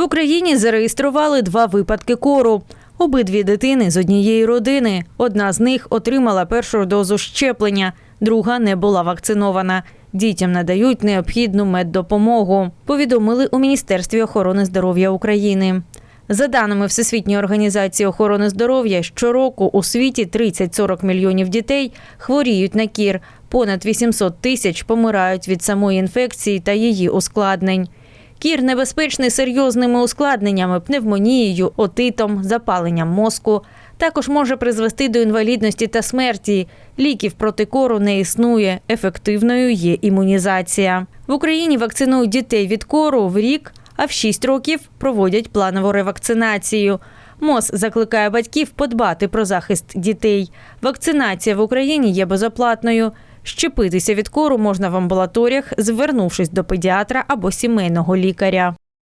В Україні зареєстрували два випадки кору. Обидві дитини з однієї родини. Одна з них отримала першу дозу щеплення, друга не була вакцинована. Дітям надають необхідну меддопомогу. Повідомили у Міністерстві охорони здоров'я України. За даними Всесвітньої організації охорони здоров'я, щороку у світі 30-40 мільйонів дітей хворіють на кір. Понад 800 тисяч помирають від самої інфекції та її ускладнень. Кір небезпечний серйозними ускладненнями, пневмонією, отитом, запаленням мозку. Також може призвести до інвалідності та смерті. Ліків проти кору не існує. Ефективною є імунізація. В Україні вакцинують дітей від кору в рік, а в 6 років проводять планову ревакцинацію. МОЗ закликає батьків подбати про захист дітей. Вакцинація в Україні є безоплатною. Щепитися від кору можна в амбулаторіях, звернувшись до педіатра або сімейного лікаря.